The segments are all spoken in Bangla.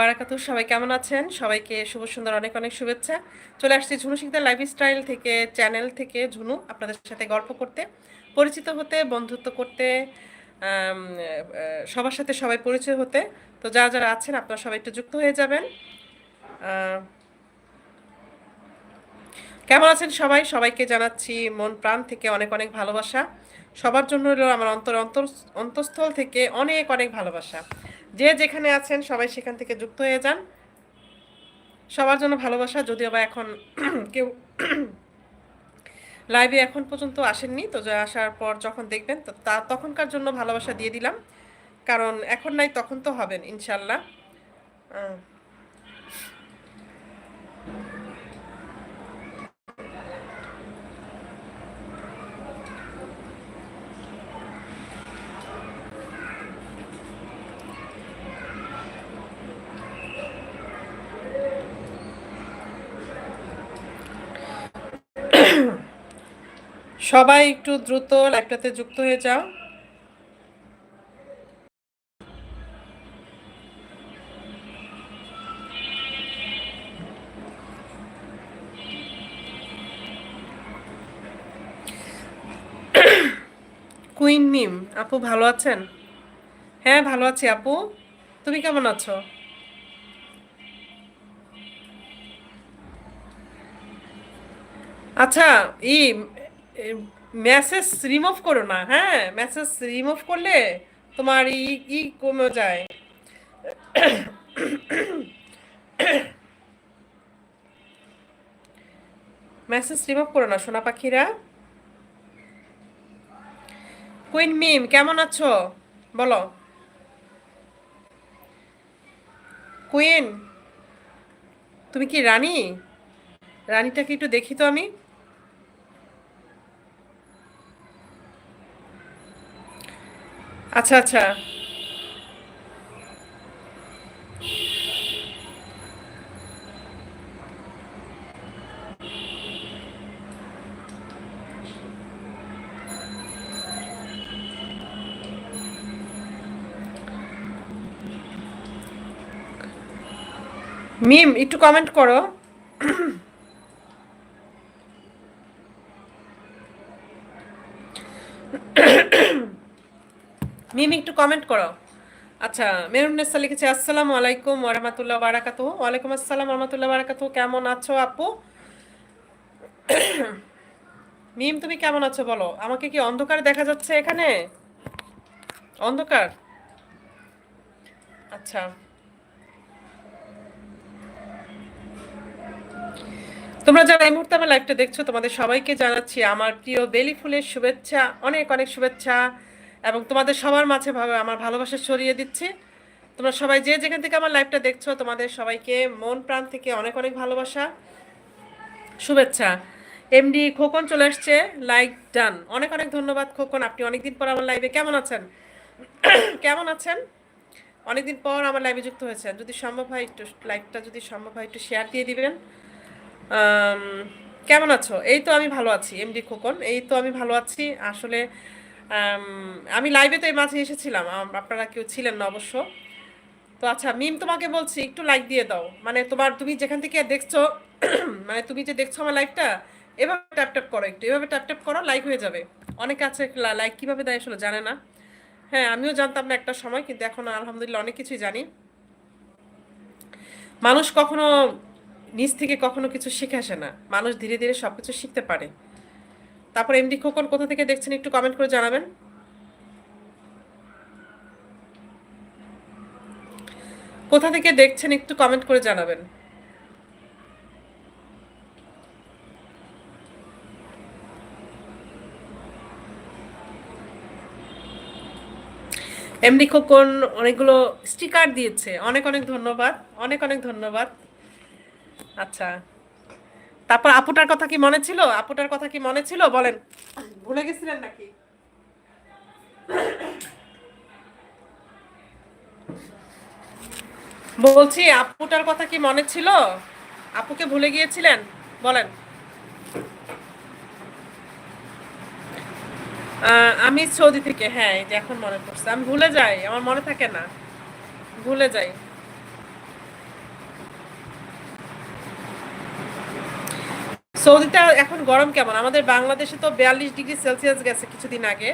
বারাকাতু সবাই কেমন আছেন? সবাইকে শুভ সুন্দর অনেক অনেক শুভেচ্ছা। চলে আসছি ঝুনু শিকদার লাইফস্টাইল থেকে চ্যানেল থেকে ঝুনু, আপনাদের সাথে গল্প করতে। পরিচিত হতে, বন্ধুত্ব করতে সবার সাথে সবাই পরিচয় হতে। তো যারা যারা আছেন, আপনারা সবাই একটু যুক্ত হয়ে যাবেন। কেমন আছেন সবাই? সবাইকে জানাচ্ছি মন প্রাণ থেকে অনেক অনেক ভালোবাসা। সবার জন্য হলো আমার অন্তর অন্তর, অন্তঃস্থল থেকে অনেক অনেক ভালোবাসা। যে যেখানে আছেন সবাই সেখান থেকে যুক্ত হয়ে যান। সবার জন্য ভালোবাসা, যদিও বা এখন কেউ লাইভে এখন পর্যন্ত আসেননি। তো আসার পর যখন দেখবেন, তো তা তখনকার জন্য ভালোবাসা দিয়ে দিলাম। কারণ এখন নাই, তখন তো হবেন, ইনশাল্লাহ। সবাই একটু দ্রুত লাইভটাতে যুক্ত হয়ে যাও। কুইন মিম আপু ভালো আছেন? হ্যাঁ ভালো আছি আপু। তুমি কেমন আছো? আচ্ছা ই মেসেজ রিমুভ করো না হ্যাঁ? মেসেজ রিমুভ করলে তোমার ই ই কমে যায়। মেসেজ রিমুভ করো না, সোনা পাখিরা। কুইন মিম কেমন আছো? বলো। কুইন তুমি কি রানী? রানীটাকে একটু দেখি তো আমি। আচ্ছা আচ্ছা। মিম একটু কমেন্ট করো। মিমি, একটু কমেন্ট করো। আচ্ছা মেরুন্নেসা লিখেছে, আসসালামু আলাইকুম ওরহামাতুল্লাহ বারাকাত ওয়ালাইকুম আসসালাম রহমতুল্লাহ বারাকাত কেমন আছো আপু? মিম, তুমি কেমন আছো বলো? আমাকে কি অন্ধকার দেখা যাচ্ছে এখানে? অন্ধকার? আচ্ছা। তোমরা যারা এই মুহূর্তে আমার লাইভটা দেখছ, তোমাদের সবাইকে জানাচ্ছি আমার প্রিয় বেলি ফুলের শুভেচ্ছা, অনেক অনেক শুভেচ্ছা। এবং তোমাদের সবার মাঝে আমার ভালোবাসা ছড়িয়ে দিচ্ছি। তোমরা সবাই যে যেখান থেকে আমার লাইভটা দেখছ, তোমাদের সবাইকে মন প্রাণ থেকে অনেক অনেক ভালোবাসা, শুভেচ্ছা। এমডি খোকন চলে আসছে লাইক ডান অনেক অনেক ধন্যবাদ খোকন, আপনি অনেকদিন পর আমার লাইভে কেমন আছেন? কেমন আছেন? অনেকদিন পর আমার লাইভে যুক্ত হয়েছেন। যদি সম্ভব হয় একটু লাইভটা যদি সম্ভব হয় একটু শেয়ার দিয়ে দিবেন। কেমন আছো? এই তো আমি ভালো আছি এমডি খোকন। এই তো আমি ভালো আছি। আসলে আমি লাইভে তো এই মাঝে এসেছিলাম আপনারা কেউ ছিলেন না অবশ্য। তো আচ্ছা মিম তোমাকে বলছি, একটু লাইক দিয়ে দাও। মানে তোমার, তুমি যেখান থেকে দেখছ মানে তুমি যে দেখছ আমার লাইভটা এভাবে ট্যাপ ট্যাপ করো একটু, এভাবে ট্যাপ ট্যাপ করো লাইক হয়ে যাবে। অনেকে আছে লাইক কীভাবে দেয় আসলে জানে না। হ্যাঁ আমিও জানতাম না একটা সময়, কিন্তু এখন আলহামদুলিল্লাহ অনেক কিছুই জানি। মানুষ কখনো নিজ থেকে কখনো কিছু শিখে আসে না। মানুষ ধীরে ধীরে সব কিছু শিখতে পারে। তারপর এমডি খোকন কোথা থেকে দেখছেন একটু কমেন্ট করে জানাবেন। কোথা থেকে দেখছেন একটু কমেন্ট করে জানাবেন। এমডি খোকন অনেকগুলো স্টিকার দিয়েছে। অনেক অনেক ধন্যবাদ। অনেক অনেক ধন্যবাদ। আচ্ছা। তারপর আপুটার কথা কি মনে ছিল? আপুটার কথা কি মনে ছিল? বলেন। ভুলে গেছিলেন নাকি? বলছি, আপুটার কথা কি মনে ছিল? আপুকে ভুলে গিয়েছিলেন? বলেন। আমি সৌদি থেকে হ্যাঁ এখন মনে পড়ছে। আমি ভুলে যাই, আমার মনে থাকে না। ভুলে যাই। সৌদিতে এখন গরম কেমন? আমাদের বাংলাদেশে তো বিয়াল্লিশ ডিগ্রি সেলসিয়াস গেছে কিছুদিন আগে।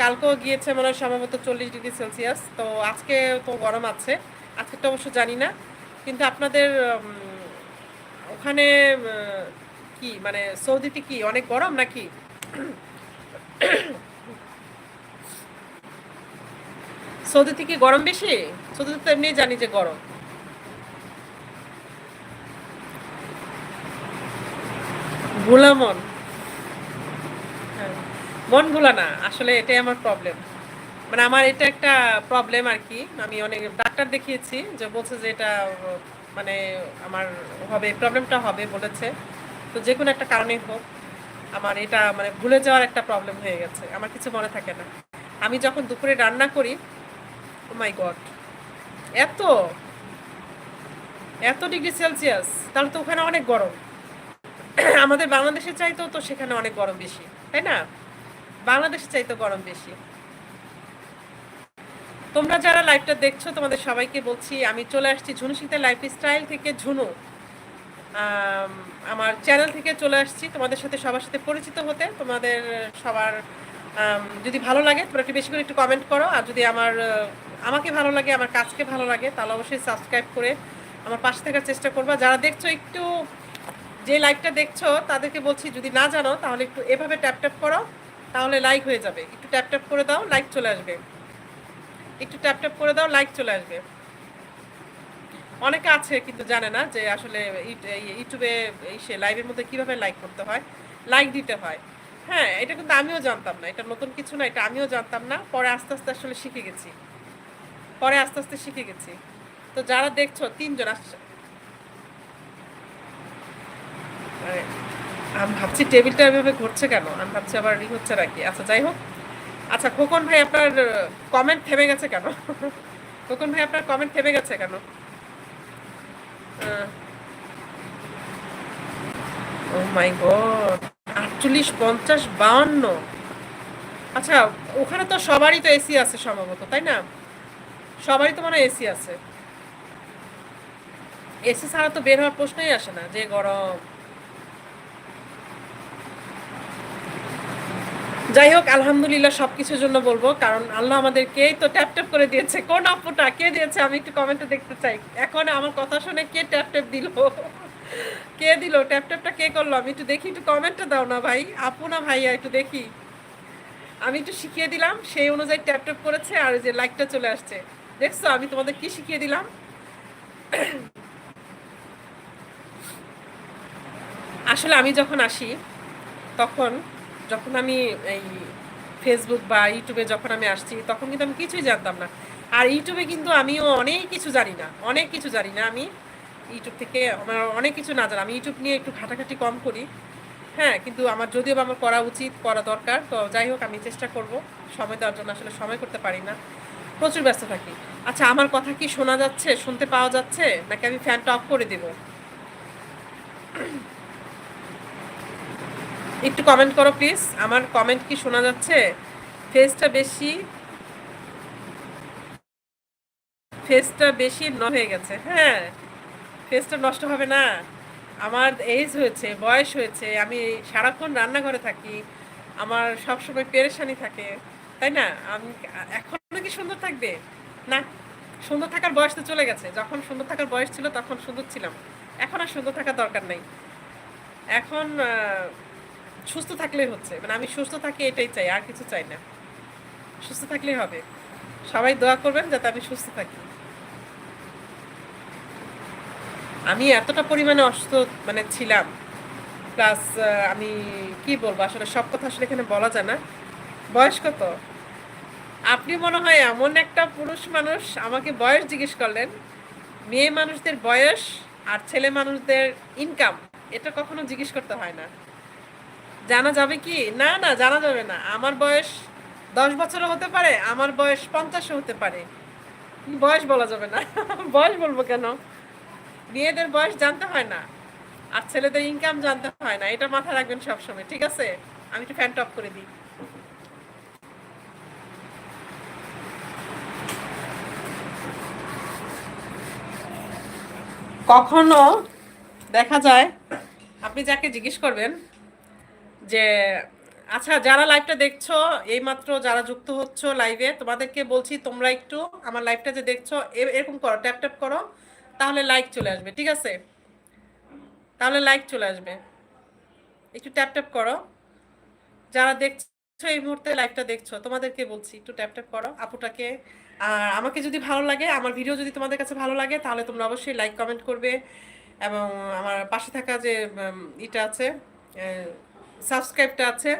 কালকেও গিয়েছে মনে হয় সম্ভবত চল্লিশ ডিগ্রি সেলসিয়াস। তো আজকে তো গরম আছে। আজকে তো অবশ্য জানি না। কিন্তু আপনাদের ওখানে কি মানে সৌদিতে কি অনেক গরম নাকি? সৌদিতে কি গরম বেশি? সৌদিতে তো এমনি জানি যে গরম। ভোলা মন মন ভোলা না, আসলে এটাই আমার প্রবলেম মানে আমার এটা একটা প্রবলেম আর কি। আমি অনেক ডাক্তার দেখিয়েছি যে বলছে যে এটা মানে আমার হবে প্রবলেমটা হবে বলেছে। তো যে কোনো একটা কারণেই হোক, আমার এটা মানে ভুলে যাওয়ার একটা প্রবলেম হয়ে গেছে। আমার কিছু মনে থাকে না। আমি যখন দুপুরে রান্না করি মাই গড এত এত ডিগ্রি সেলসিয়াস, তাহলে তো ওখানে অনেক গরম। আমাদের বাংলাদেশের চাইতেও তো সেখানে অনেক গরম বেশি, তাই না? বাংলাদেশের চাইতেও গরম বেশি। তোমরা যারা লাইভটা দেখছ, তোমাদের সবাইকে বলছি, আমি চলে আসছি ঝুনু শীতের লাইফ স্টাইল থেকে ঝুনু। আমার চ্যানেল থেকে চলে আসছি। তোমাদের সাথে সবার সাথে পরিচিত হতে, তোমাদের সবার যদি ভালো লাগে, তোমরা একটু বেশি করে একটু কমেন্ট করো। আর যদি আমার আমাকে ভালো লাগে, আমার কাজকে ভালো লাগে, তাহলে অবশ্যই সাবস্ক্রাইব করে আমার পাশে থাকার চেষ্টা করবা। যারা দেখছ একটু যে লাইভটা দেখছ, তাদেরকে বলছি যদি না জানো, তাহলে একটু এভাবে ট্যাপ ট্যাপ করো, তাহলে লাইক হয়ে যাবে। একটু ট্যাপ ট্যাপ করে দাও লাইক চলে আসবে। একটু ট্যাপ ট্যাপ করে দাও লাইক চলে আসবে। অনেকে আছে কিন্তু জানে না যে আসলে ইউটিউবে এই সে লাইভের মধ্যে কীভাবে লাইক করতে হয়। লাইক দিতে হয়। হ্যাঁ এটা কিন্তু আমিও জানতাম না। এটা নতুন কিছু না, এটা আমিও জানতাম না। পরে আস্তে আস্তে আসলে শিখে গেছি। পরে আস্তে আস্তে শিখে গেছি। তো যারা দেখছ, তিনজন আসছে আরে, আমি ভাবছি টেবিলটা এভাবে ঘুরছে কেন? আমি ভাবছি আবার ই হচ্ছে নাকি? আচ্ছা যাই হোক। আচ্ছা খোকন ভাই, আপনার কমেন্ট থেমে গেছে কেন? খোকন ভাই, আপনার কমেন্ট থেমে গেছে কেন? ও মাই গড আটচল্লিশ পঞ্চাশ বাউন্ন। আচ্ছা ওখানে তো সবারই তো এসি আছে সম্ভবত, তাই না? সবারই তো মনে এসি আছে। এসি ছাড়া তো বের হওয়ার প্রশ্নই আসে না, যে গরম। যাই হোক, আলহামদুলিল্লাহ সবকিছুর জন্য বলব, কারণ আল্লাহ আমাদেরকে তো ট্যাপ ট্যাপ করে দিয়েছে। কোন আপুটা, কে দিয়েছে? আমি একটু কমেন্টে দেখতে চাই। এখন আমার কথা শুনে কে ট্যাপ ট্যাপ দিল? কে দিল? ট্যাপ ট্যাপটা কে করল? আমি একটু দেখি, একটু কমেন্টটা দাও না ভাই। আপু না ভাইয়া, একটু দেখি। আমি একটু শিখিয়ে দিলাম, সেই অনুযায়ী ট্যাপ ট্যাপ করেছে আর যে লাইকটা চলে আসছে। দেখছ, আমি তোমাদের কি শিখিয়ে দিলাম? আসলে আমি যখন আসি, তখন যখন আমি এই ফেসবুক বা ইউটিউবে যখন আমি আসছি, তখন কিন্তু আমি কিছুই জানতাম না। আর ইউটিউবে কিন্তু আমিও অনেক কিছু জানি না, অনেক কিছু জানি না আমি। ইউটিউব থেকে আমার অনেক কিছু না জানি। আমি ইউটিউব নিয়ে একটু ঘাটাঘাটি কম করি। হ্যাঁ কিন্তু আমার যদিও আমার করা উচিত, করা দরকার। তো যাই হোক, আমি চেষ্টা করব সময় দেওয়ার জন্য। আসলে সময় করতে পারি না। প্রচুর ব্যস্ত থাকি। আচ্ছা আমার কথা কি শোনা যাচ্ছে? শুনতে পাওয়া যাচ্ছে? নাকি আমি ফ্যানটা অফ করে দেবো? একটু কমেন্ট করো প্লিজ আমার কমেন্ট কি শোনা যাচ্ছে? ফেসটা বেশি ফেসটা বেশি ন হয়ে গেছে। হ্যাঁ ফেসটা নষ্ট হবে না। আমার এজ হয়েছে, বয়স হয়েছে, আমি সারাক্ষণ রান্নাঘরে থাকি, আমার সবসময় পেরেশানি থাকে, তাই না? আমি এখনও কি সুন্দর থাকবে? না, সুন্দর থাকার বয়স তো চলে গেছে। যখন সুন্দর থাকার বয়স ছিল, তখন সুন্দর ছিলাম। এখন আর সুন্দর থাকার দরকার নেই। এখন সুস্থ থাকলেই হচ্ছে। মানে আমি সুস্থ থাকি এটাই চাই, আর কিছু চাই না। সুস্থ থাকলেই হবে। সবাই দোয়া করবেন যাতে আমি সুস্থ থাকি। আমি এতটা পরিমাণে অসুস্থ মানে ছিলাম, প্লাস আমি কি বলব, আসলে সব কথা আসলে এখানে বলা যায় না। বয়স কত? আপনি মনে হয় এমন একটা পুরুষ মানুষ, আমাকে বয়স জিজ্ঞেস করলেন, মেয়ে মানুষদের বয়স আর ছেলে মানুষদের ইনকাম এটা কখনো জিজ্ঞেস করতে হয় না। জানা যাবে কি? না না, জানা যাবে না। আমার বয়স দশ বছরও হতে পারে, আমার বয়স পঞ্চাশও হতে পারে। বয়স বলা যাবে না। বয়স বলব কেন? মেয়েদের বয়স জানতে হয় না, আর ছেলেদের ইনকাম জানতে হয় না। এটা মাথায় রাখবেন সবসময়, ঠিক আছে? আমি একটু ফ্যান টপ করে দিই। কখনো দেখা যায়, আপনি যাকে জিজ্ঞেস করবেন যে আচ্ছা যারা লাইভটা দেখছ, এইমাত্র যারা যুক্ত হচ্ছ লাইভে তোমাদেরকে বলছি তোমরা একটু আমার লাইভটা যে দেখছ এরকম করো ট্যাপ ট্যাপ করো, তাহলে লাইক চলে আসবে, ঠিক আছে? তাহলে লাইক চলে আসবে। একটু ট্যাপ ট্যাপ করো। যারা দেখছ এই মুহূর্তে লাইভটা দেখছ, তোমাদেরকে বলছি একটু ট্যাপ ট্যাপ করো, আপুটাকে। আর আমাকে যদি ভালো লাগে, আমার ভিডিও যদি তোমাদের কাছে ভালো লাগে, তাহলে তোমরা অবশ্যই লাইক কমেন্ট করবে। এবং আমার পাশে থাকা যে ইটা আছে সাবস্ক্রাইবটা আছে।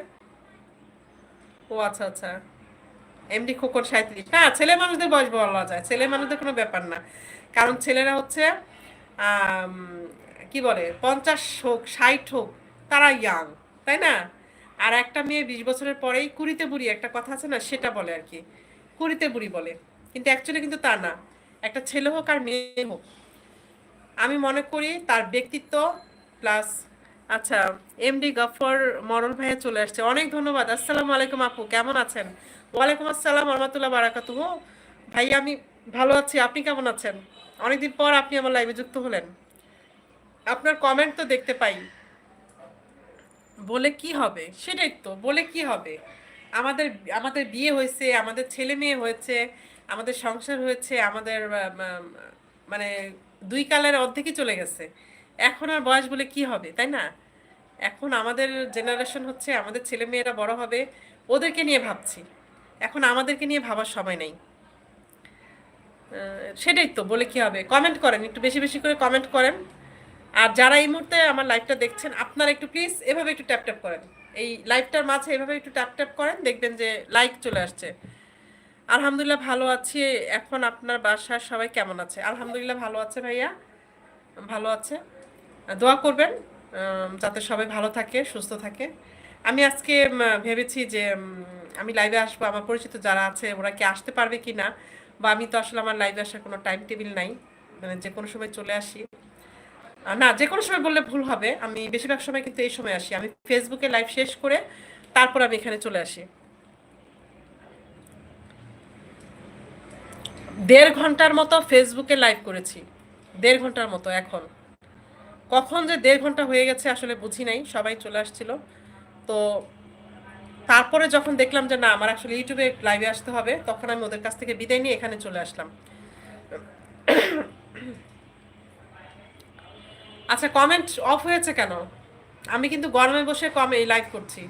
ও আচ্ছা আচ্ছা। এমডি খোকন সাঁত্রিশ হ্যাঁ ছেলে মানুষদের বয়স বলা যায়। ছেলে মানুষদের কোনো ব্যাপার না। কারণ ছেলেরা হচ্ছে কি বলে, পঞ্চাশ হোক, ষাট হোক, তারা ইয়াং তাই না? আর একটা মেয়ে বিশ বছরের পরেই কুড়িতে বুড়ি, একটা কথা আছে না, সেটা বলে আর কি। কুড়িতে বুড়ি বলে। কিন্তু অ্যাকচুয়ালি কিন্তু তা না। একটা ছেলে হোক আর মেয়ে হোক। আমি মনে করি তার ব্যক্তিত্ব প্লাস আচ্ছা এমডি গফর মরল ভাইয়া চলে আসছে। অনেক ধন্যবাদ। আসসালামু আলাইকুম আপু, কেমন আছেন? ওয়ালাইকুম আসসালাম রহমতুল্লাহ বারাকাতুহ। ভাই, আমি ভালো আছি, আপনি কেমন আছেন? অনেকদিন পর আপনি আমার লাইভে যুক্ত হলেন। আপনার কমেন্ট তো দেখতে পাই। বলে কি হবে? সেটাই তো, বলে কি হবে? আমাদের আমাদের বিয়ে হয়েছে, আমাদের ছেলে মেয়ে হয়েছে, আমাদের সংসার হয়েছে, আমাদের মানে দুই কালের অর্ধেকই চলে গেছে। এখন আর বয়স বলে কি হবে, তাই না? এখন আমাদের জেনারেশন হচ্ছে, আমাদের ছেলে মেয়েরা বড় হবে, ওদেরকে নিয়ে ভাবছি। এখন আমাদেরকে নিয়ে ভাবার সময় নেই। সেটাই তো, বলে কি হবে? কমেন্ট করেন, একটু বেশি বেশি করে কমেন্ট করেন। আর যারা এই মুহূর্তে আমার লাইভটা দেখছেন, আপনারা একটু প্লিজ এভাবে একটু ট্যাপ ট্যাপ করেন। এই লাইভটার মাঝে এভাবে একটু ট্যাপ ট্যাপ করেন, দেখবেন যে লাইক চলে আসছে। আলহামদুলিল্লাহ ভালো আছি, এখন আপনার বাসার সবাই কেমন আছে? আলহামদুলিল্লাহ ভালো আছে ভাইয়া? ভালো আছে? দোয়া করবেন যাতে সবাই ভালো থাকে, সুস্থ থাকে। আমি আজকে ভেবেছি যে আমি লাইভে আসব। আমার পরিচিত যারা আছে, ওরা কি আসতে পারবে কি না? বা আমি তো আসলে আমার লাইভে আসার কোনো টাইম টেবিল নাই। মানে যে কোনো সময় চলে আসি। না, যে কোনো সময় বললে ভুল হবে। আমি বেশিরভাগ সময় কিন্তু এই সময় আসি। আমি ফেসবুকে লাইভ শেষ করে তারপর আমি এখানে চলে আসি। দেড় ঘণ্টার মতো ফেসবুকে লাইভ করেছি। দেড় ঘণ্টার মতো এখন। কখন যে দেড় ঘণ্টা হয়ে গেছে আসলে বুঝি নাই, সবাই চলে আসছিল। তো তারপরে যখন দেখলাম যে না, আমার আসলে ইউটিউবে লাইভে আসতে হবে, তখন আমি ওদের কাছ থেকে বিদায় নিয়ে এখানে চলে আসলাম। আচ্ছা কমেন্ট অফ হয়েছে কেন? আমি কিন্তু গরমে বসে কমে লাইভ করছি।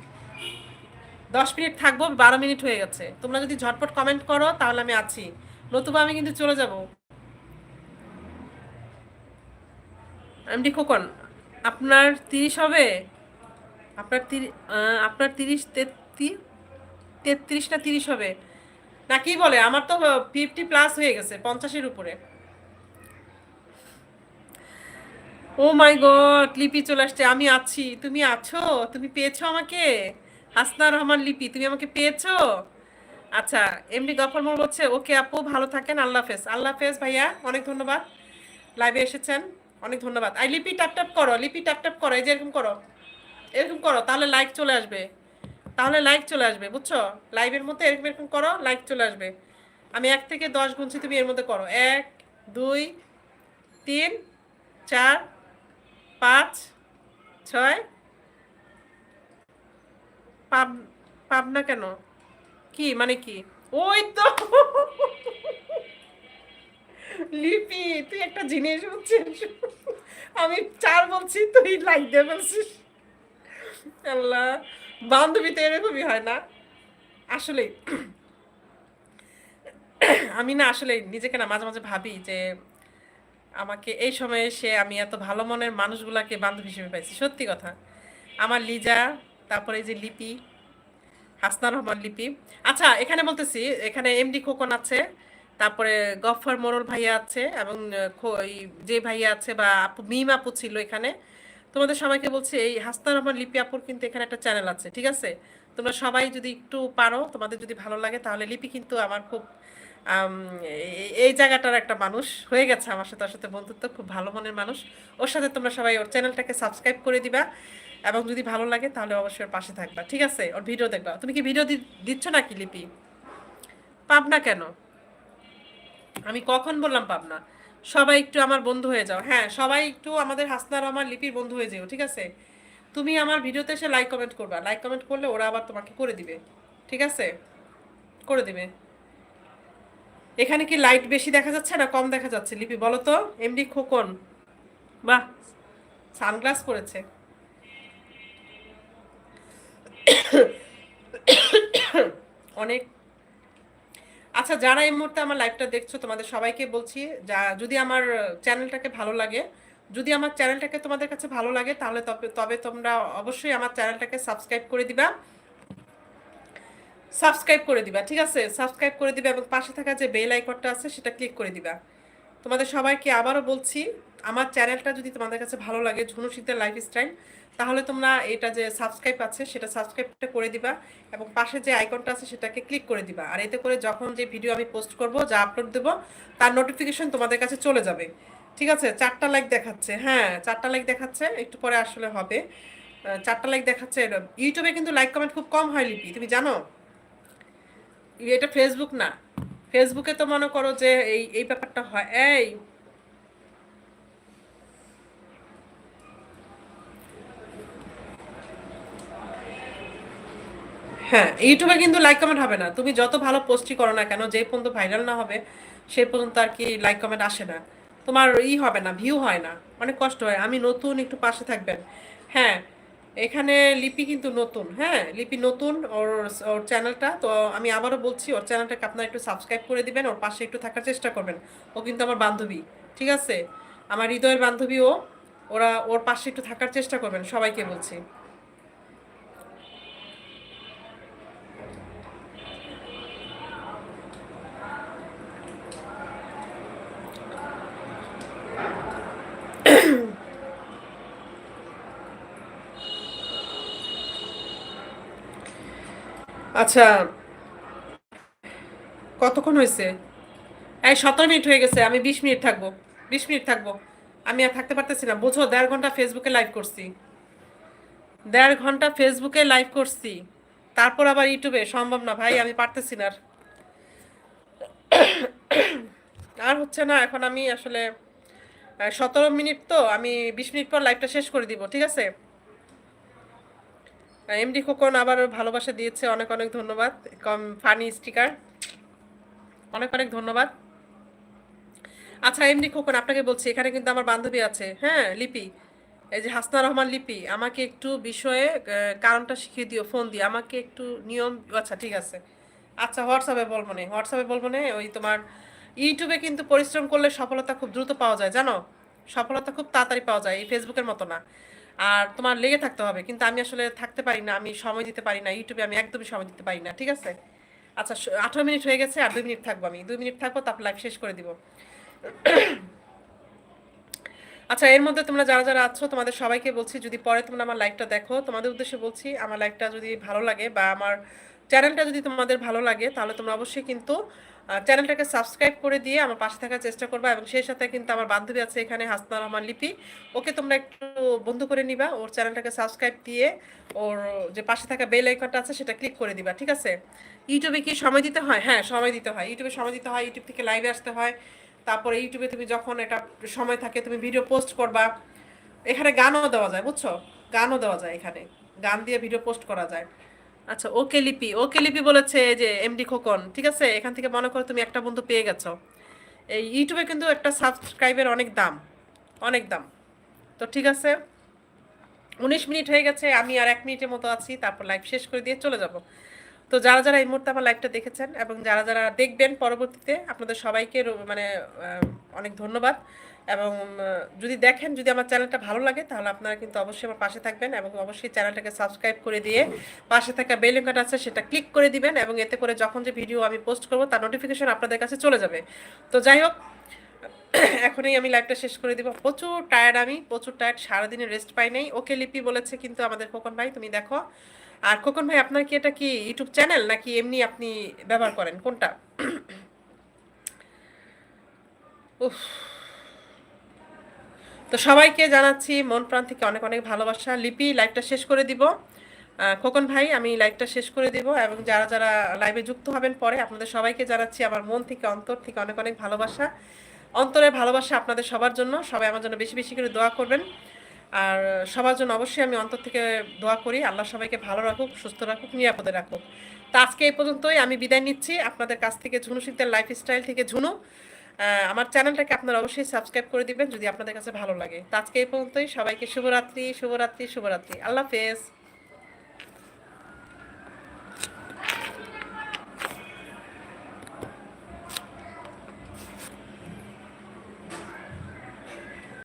দশ মিনিট থাকব, বারো মিনিট হয়ে গেছে। তোমরা যদি ঝটপট কমেন্ট করো, তাহলে আমি আছি। নতুবা আমি কিন্তু চলে যাব। এমডি খোকন, আপনার তিরিশ হবে? আপনার তিরিশ আপনার তিরিশ তেত্রিশ তেত্রিশ না তিরিশ হবে? না, কি বলে? আমার তো ফিফটি প্লাস হয়ে গেছে, পঞ্চাশের উপরে। ও মাই গড, লিপি চলে আসছে, আমি আছি। তুমি আছো? তুমি পেয়েছ আমাকে? হাসনা রহমান লিপি, তুমি আমাকে পেয়েছ? আচ্ছা এমনি গফর মোড় বলছে, ওকে আপু, ভালো থাকেন, আল্লাহ হাফেজ। আল্লাহ হাফেজ ভাইয়া, অনেক ধন্যবাদ। লাইভে এসেছেন। অনেক ধন্যবাদ। আই, লিপি ট্যাপ ট্যাপ করো, লিপি ট্যাপ ট্যাপ করো, এই যে এরকম করো এরকম করো, তাহলে লাইক চলে আসবে। তাহলে লাইক চলে আসবে, বুঝছ? লাইভের মধ্যে এরকম এরকম করো লাইক চলে আসবে। আমি এক থেকে দশ গুনছি, তুমি এর মধ্যে করো। এক, দুই, তিন, চার, পাঁচ, ছয়, পাব, পাবনা কেন? কি? মানে কি? ওই তো! লিপি, তুই একটা জিনিস বুঝছিস? আমি চার বলছি, তুই লাইক দিয়ে বলছিস। আল্লাহ, বান্ধবী তো এরকমই হয় না। আসলে, আমি না আসলে নিজেকে না মাঝে মাঝে ভাবি যে আমাকে এই সময়ে সে আমি এত ভালো মনের মানুষগুলাকে বান্ধবী হিসেবে পাইছি। সত্যি কথা। আমার লিজা, তারপরে এই যে লিপি হাসনা রহমান লিপি। আচ্ছা এখানে বলতেছি, এখানে এমডি খোকন আছে। তারপরে গফর মোরল ভাইয়া আছে এবং যে ভাইয়া আছে বা আপু, মিম আপু ছিল এখানে। তোমাদের সবাইকে বলছি, এই হাসনা রহমান লিপি আপুর কিন্তু এখানে একটা চ্যানেল আছে, ঠিক আছে? তোমরা সবাই যদি একটু পারো, তোমাদের যদি ভালো লাগে, তাহলে লিপি কিন্তু আমার খুব এই- জায়গাটার একটা মানুষ হয়ে গেছে আমার সাথে সাথে বন্ধুত্ব, খুব ভালো মনের মানুষ। ওর সাথে তোমরা সবাই ওর চ্যানেলটাকে সাবস্ক্রাইব করে দিবা এবং যদি ভালো লাগে, তাহলে অবশ্যই পাশে থাকবা, ঠিক আছে? ওর ভিডিও দেখবা। তুমি কি ভিডিও দিচ্ছ নাকি লিপি? পাবনা কেন? আমি কখন বললাম পাবনা? সবাই একটু আমার বন্ধু হয়ে যাও। হ্যাঁ সবাই একটু আমাদের হাসনা আমার লিপির বন্ধু হয়ে যেও, ঠিক আছে? তুমি আমার ভিডিওতে এসে লাইক কমেন্ট করবা। লাইক কমেন্ট করলে ওরা আবার তোমাকে করে দিবে, ঠিক আছে? করে দিবে। এখানে কি লাইট বেশি দেখা যাচ্ছে না কম দেখা যাচ্ছে? লিপি, বলো তো। এমডি খোকন। বাহ সানগ্লাস পরেছে। অনেক আচ্ছা যারা এই মুহূর্তে আমার লাইভটা দেখছ, তোমাদের সবাইকে বলছি, যা, যদি আমার চ্যানেলটাকে ভালো লাগে, যদি আমার চ্যানেলটাকে তোমাদের কাছে ভালো লাগে, তাহলে তবে তবে তোমরা অবশ্যই আমার চ্যানেলটাকে সাবস্ক্রাইব করে দিবা। সাবস্ক্রাইব করে দিবা, ঠিক আছে? সাবস্ক্রাইব করে দিবা এবং পাশে থাকা যে বেল আইকনটা আছে, সেটা ক্লিক করে দিবা। তোমাদের সবাইকে আবারও বলছি, আমার চ্যানেলটা যদি তোমাদের কাছে ভালো লাগে, ঝুনু শীতের লাইফস্টাইল তাহলে তোমরা এটা যে সাবস্ক্রাইব আছে, সেটা সাবস্ক্রাইবটা করে দিবা এবং পাশে যে আইকনটা আছে, সেটাকে ক্লিক করে দিবা। আর এতে করে যখন যে ভিডিও আমি পোস্ট করব, যা আপলোড দেবো, তার নোটিফিকেশন তোমাদের কাছে চলে যাবে। ঠিক আছে? চারটা লাইক দেখাচ্ছে। হ্যাঁ চারটা লাইক দেখাচ্ছে, একটু পরে আসলে হবে। চারটা লাইক দেখাচ্ছে। ইউটিউবে কিন্তু লাইক কমেন্ট খুব কম হয়, লিপি। তুমি জানো? এটা ফেসবুক না। ফেসবুকে তো মনে করো যে এই এই ব্যাপারটা হয়। এই। হ্যাঁ ইউটিউবে কিন্তু লাইক কমেন্ট হবে না। তুমি যত ভালো পোস্টই করো না কেন যে পর্যন্ত ভাইরাল না হবে, সেই পর্যন্ত আর কি লাইক কমেন্ট আসে না। তোমার ই হবে না ভিউ হয় না। অনেক কষ্ট হয়। আমি নতুন একটু পাশে থাকবেন। হ্যাঁ এখানে লিপি কিন্তু নতুন হ্যাঁ? লিপি নতুন ওর ওর চ্যানেলটা, তো আমি আবারও বলছি, ওর চ্যানেলটাকে আপনারা একটু সাবস্ক্রাইব করে দিবেন, ওর পাশে একটু থাকার চেষ্টা করবেন। ও কিন্তু আমার বান্ধবী, ঠিক আছে? আমার হৃদয়ের বান্ধবী ও, ওরা ওর পাশে একটু থাকার চেষ্টা করবেন, সবাইকে বলছি। আচ্ছা কতক্ষণ হয়েছে? এই সতেরো মিনিট হয়ে গেছে, আমি বিশ মিনিট থাকব, বিশ মিনিট থাকব। আমি আর থাকতে পারতেছি না। বুঝো, দেড় ঘণ্টা ফেসবুকে লাইভ করছি। দেড় ঘণ্টা ফেসবুকে লাইভ করছি। তারপর আবার ইউটিউবে সম্ভব না ভাই, আমি পারতেছি না আর। হচ্ছে না, এখন আমি আসলে সতেরো মিনিট তো, আমি বিশ মিনিট পর লাইভটা শেষ করে দিব, ঠিক আছে? এমডি খোকন আবার ভালোবাসা দিয়েছে, অনেক অনেক ধন্যবাদ। কম ফানি স্টিকার অনেক অনেক ধন্যবাদ। আচ্ছা এমডি খোকন, আপনাকে বলছি, এখানে কিন্তু আমার বান্ধবী আছে হ্যাঁ লিপি। এই যে হাসনা রহমান লিপি, আমাকে একটু বিষয়ে কারণটা শিখিয়ে দিও ফোন দিয়ে। আমাকে একটু নিয়ম আচ্ছা ঠিক আছে। আচ্ছা হোয়াটসঅ্যাপে বলব না হোয়াটসঅ্যাপে বলব না ওই তোমার ইউটিউবে কিন্তু পরিশ্রম করলে সফলতা খুব দ্রুত পাওয়া যায়, জানো? সফলতা খুব তাড়াতাড়ি পাওয়া যায়, এই ফেসবুকের মতো না। আর তোমার লেগে থাকতে হবে, কিন্তু আমি আসলে থাকতে পারি না, আমি সময় দিতে পারি না, ইউটিউবে আমি একদমই সময় দিতে পারি না, ঠিক আছে? আচ্ছা আঠারো মিনিট হয়ে গেছে আর দুই মিনিট থাকব আমি, দুই মিনিট থাকব, তারপর লাইভ শেষ করে দিব। আচ্ছা এর মধ্যে তোমরা যারা যারা আছো, তোমাদের সবাইকে বলছি, যদি পরে তোমরা আমার লাইভটা দেখো, তোমাদের উদ্দেশ্যে বলছি, আমার লাইভটা যদি ভালো লাগে বা আমার চ্যানেলটা যদি তোমাদের ভালো লাগে, তাহলে তোমরা অবশ্যই কিন্তু চ্যানেলটাকে সাবস্ক্রাইব করে দিয়ে আমার পাশে থাকার চেষ্টা করবা এবং সেই সাথে কিন্তু আমার বান্ধবী আছে এখানে হাসনা রহমান লিপি। ওকে তোমরা একটু বন্ধু করে নিবা, ওর চ্যানেলটাকে সাবস্ক্রাইব দিয়ে ওর যে পাশে থাকা বেল আইকনটা আছে সেটা ক্লিক করে দিবা, ঠিক আছে? ইউটিউবে কি সময় দিতে হয়? হ্যাঁ সময় দিতে হয়। ইউটিউবে সময় দিতে হয়, ইউটিউব থেকে লাইভে আসতে হয়। তারপরে ইউটিউবে তুমি যখন এটা সময় থাকে, তুমি ভিডিও পোস্ট করবা। এখানে গানও দেওয়া যায়, বুঝছ? গানও দেওয়া যায় এখানে। গান দিয়ে ভিডিও পোস্ট করা যায়। আচ্ছা ওকে লিপি ওকে লিপি বলেছে যে এমডি খোকন, ঠিক আছে? এখান থেকে মনে করো তুমি একটা বন্ধু পেয়ে গেছো। এই ইউটিউবে কিন্তু একটা সাবস্ক্রাইবের অনেক দাম অনেক দাম। তো ঠিক আছে? উনিশ মিনিট হয়ে গেছে, আমি আর এক মিনিটের মতো আছি, তারপর লাইভ শেষ করে দিয়ে চলে যাব। তো যারা যারা এই মুহূর্তে আমার লাইভটা দেখেছেন এবং যারা যারা দেখবেন পরবর্তীতে, আপনাদের সবাইকে মানে অনেক ধন্যবাদ। এবং যদি দেখেন, যদি আমার চ্যানেলটা ভালো লাগে, তাহলে আপনারা কিন্তু অবশ্যই আমার পাশে থাকবেন এবং অবশ্যই চ্যানেলটাকে সাবস্ক্রাইব করে দিয়ে পাশে থাকা বেল আইকন আছে, সেটা ক্লিক করে দিবেন এবং এতে করে যখন যে ভিডিও আমি পোস্ট করব, তার নোটিফিকেশন আপনাদের কাছে চলে যাবে। তো যাই হোক, এখনই আমি লাইভটা শেষ করে দিব। প্রচুর টায়ার্ড আমি, প্রচুর টায়ার্ড সারাদিনে রেস্ট পাই নাই। ওকে লিপি বলেছে কিন্তু আমাদের খোকন ভাই, তুমি দেখো। আর খোকন ভাই, আপনার কি এটা কি ইউটিউব চ্যানেল নাকি এমনি আপনি ব্যবহার করেন? কোনটা? উফ। তো সবাইকে জানাচ্ছি মন প্রাণ থেকে অনেক অনেক ভালোবাসা। লিপি, লাইভটা শেষ করে দিব। খোকন ভাই, আমি লাইভটা শেষ করে দিব এবং যারা যারা লাইভে যুক্ত হবেন পরে আপনাদের সবাইকে জানাচ্ছি আমার মন থেকে, অন্তর থেকে অনেক অনেক ভালোবাসা। অন্তরে ভালোবাসা আপনাদের সবার জন্য। সবাই আমার জন্য বেশি বেশি করে দোয়া করবেন। আর সবার জন্য অবশ্যই আমি অন্তর থেকে দোয়া করি, আল্লাহ সবাইকে ভালো রাখুক, সুস্থ রাখুক, নিরাপদে রাখুক। তা আজকে এই পর্যন্তই, আমি বিদায় নিচ্ছি। আপনাদের কাছ থেকে ঝুনু শীতের লাইফস্টাইল থেকে ঝুনু। আমার চ্যানেলটাকে আপনারা অবশ্যই সাবস্ক্রাইব করে দিবেন যদি আপনাদের কাছে ভালো লাগে। তা আজকে এই পর্যন্তই, সবাইকে শুভরাত্রি শুভরাত্রি শুভরাত্রি। আল্লাহ হাফেজ।